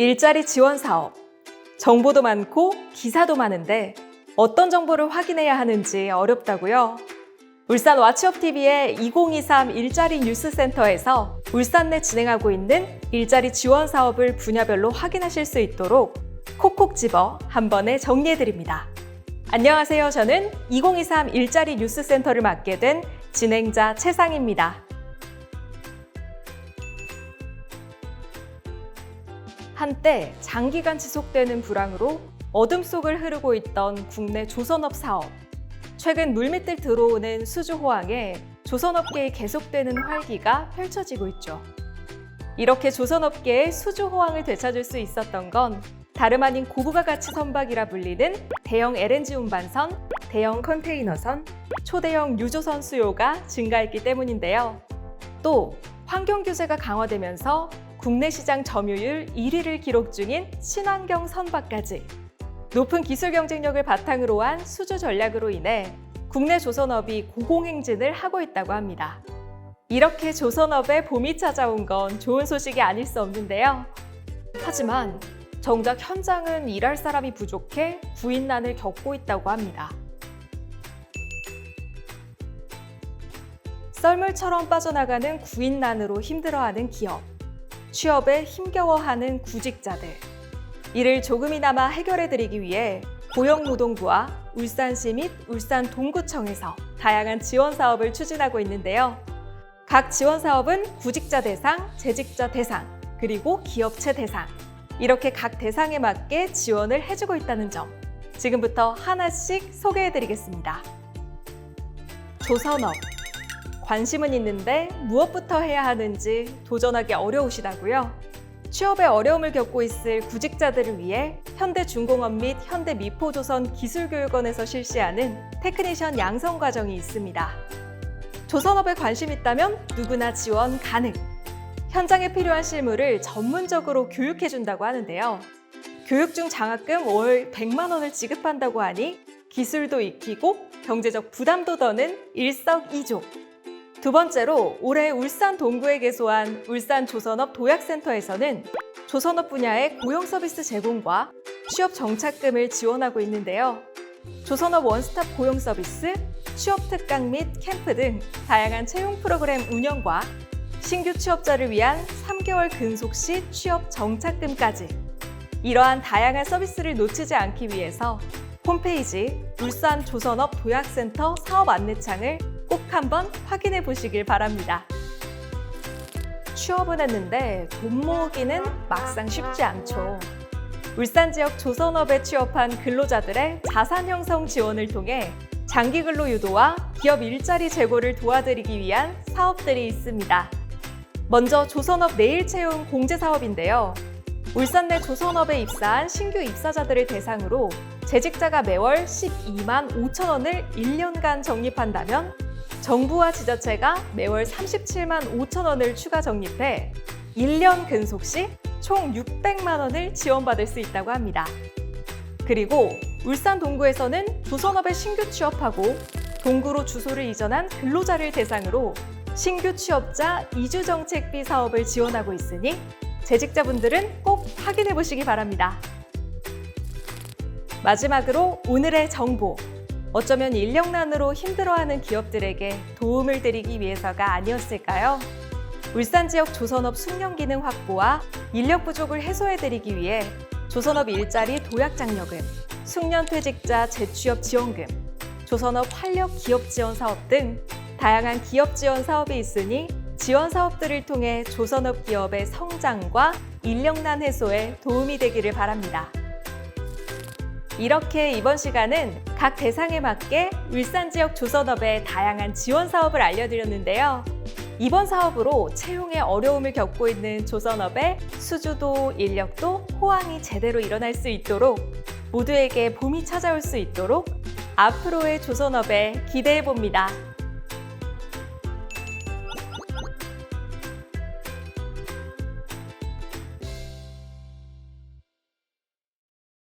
일자리 지원 사업. 정보도 많고 기사도 많은데 어떤 정보를 확인해야 하는지 어렵다고요? 울산 와치업TV의 2023 일자리 뉴스센터에서 울산 내 진행하고 있는 일자리 지원 사업을 분야별로 확인하실 수 있도록 콕콕 집어 한 번에 정리해드립니다. 안녕하세요. 저는 2023 일자리 뉴스센터를 맡게 된 진행자 최상입니다. 한때 장기간 지속되는 불황으로 어둠 속을 흐르고 있던 국내 조선업 사업. 최근 물밑을 들어오는 수주 호황에 조선업계에 계속되는 활기가 펼쳐지고 있죠. 이렇게 조선업계의 수주 호황을 되찾을 수 있었던 건 다름 아닌 고부가 가치 선박이라 불리는 대형 LNG 운반선, 대형 컨테이너선, 초대형 유조선 수요가 증가했기 때문인데요. 또 환경 규제가 강화되면서 국내 시장 점유율 1위를 기록 중인 친환경 선박까지 높은 기술 경쟁력을 바탕으로 한 수주 전략으로 인해 국내 조선업이 고공행진을 하고 있다고 합니다. 이렇게 조선업의 봄이 찾아온 건 좋은 소식이 아닐 수 없는데요. 하지만 정작 현장은 일할 사람이 부족해 구인난을 겪고 있다고 합니다. 썰물처럼 빠져나가는 구인난으로 힘들어하는 기업, 취업에 힘겨워하는 구직자들. 이를 조금이나마 해결해드리기 위해 고용노동부와 울산시 및 울산동구청에서 다양한 지원 사업을 추진하고 있는데요. 각 지원 사업은 구직자 대상, 재직자 대상, 그리고 기업체 대상. 이렇게 각 대상에 맞게 지원을 해주고 있다는 점. 지금부터 하나씩 소개해드리겠습니다. 조선업. 관심은 있는데 무엇부터 해야 하는지 도전하기 어려우시다고요? 취업에 어려움을 겪고 있을 구직자들을 위해 현대중공업 및 현대미포조선 기술교육원에서 실시하는 테크니션 양성 과정이 있습니다. 조선업에 관심 있다면 누구나 지원 가능. 현장에 필요한 실무를 전문적으로 교육해준다고 하는데요. 교육 중 장학금 월 100만 원을 지급한다고 하니 기술도 익히고 경제적 부담도 더는 일석이조. 두 번째로 올해 울산 동구에 개소한 울산 조선업 도약센터에서는 조선업 분야의 고용 서비스 제공과 취업 정착금을 지원하고 있는데요. 조선업 원스톱 고용 서비스, 취업 특강 및 캠프 등 다양한 채용 프로그램 운영과 신규 취업자를 위한 3개월 근속 시 취업 정착금까지 이러한 다양한 서비스를 놓치지 않기 위해서 홈페이지 울산 조선업 도약센터 사업 안내창을 꼭 한번 확인해 보시길 바랍니다. 취업은 했는데 돈 모으기는 막상 쉽지 않죠. 울산 지역 조선업에 취업한 근로자들의 자산 형성 지원을 통해 장기 근로 유도와 기업 일자리 제고를 도와드리기 위한 사업들이 있습니다. 먼저 조선업 내일 채용 공제 사업인데요. 울산 내 조선업에 입사한 신규 입사자들을 대상으로 재직자가 매월 12만 5천 원을 1년간 적립한다면 정부와 지자체가 매월 37만 5천 원을 추가 적립해 1년 근속 시 총 600만 원을 지원받을 수 있다고 합니다. 그리고 울산 동구에서는 조선업에 신규 취업하고 동구로 주소를 이전한 근로자를 대상으로 신규 취업자 이주 정책비 사업을 지원하고 있으니 재직자분들은 꼭 확인해 보시기 바랍니다. 마지막으로 오늘의 정보. 어쩌면 인력난으로 힘들어하는 기업들에게 도움을 드리기 위해서가 아니었을까요? 울산 지역 조선업 숙련 기능 확보와 인력 부족을 해소해 드리기 위해 조선업 일자리 도약 장려금, 숙련 퇴직자 재취업 지원금, 조선업 활력 기업 지원 사업 등 다양한 기업 지원 사업이 있으니 지원 사업들을 통해 조선업 기업의 성장과 인력난 해소에 도움이 되기를 바랍니다. 이렇게 이번 시간은 각 대상에 맞게 울산 지역 조선업의 다양한 지원 사업을 알려드렸는데요. 이번 사업으로 채용에 어려움을 겪고 있는 조선업의 수주도 인력도 호황이 제대로 일어날 수 있도록 모두에게 봄이 찾아올 수 있도록 앞으로의 조선업에 기대해 봅니다.